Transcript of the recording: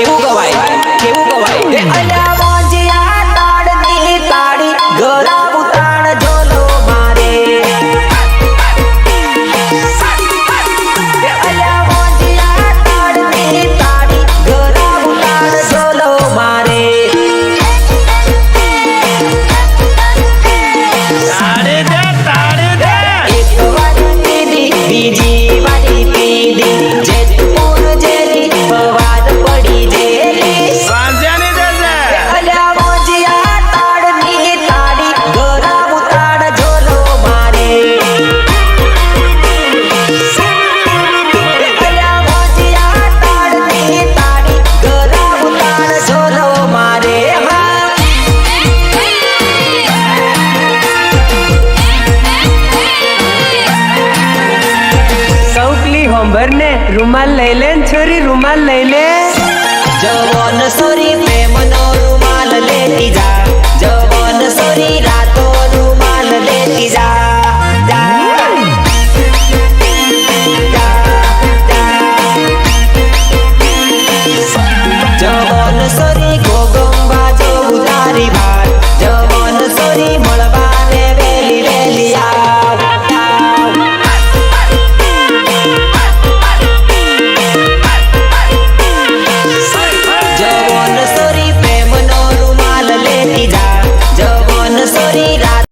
Who we'll go away. હોંભર ને રૂમાલ લઈ લે છોરી રૂમાલ લઈ લે. જવાન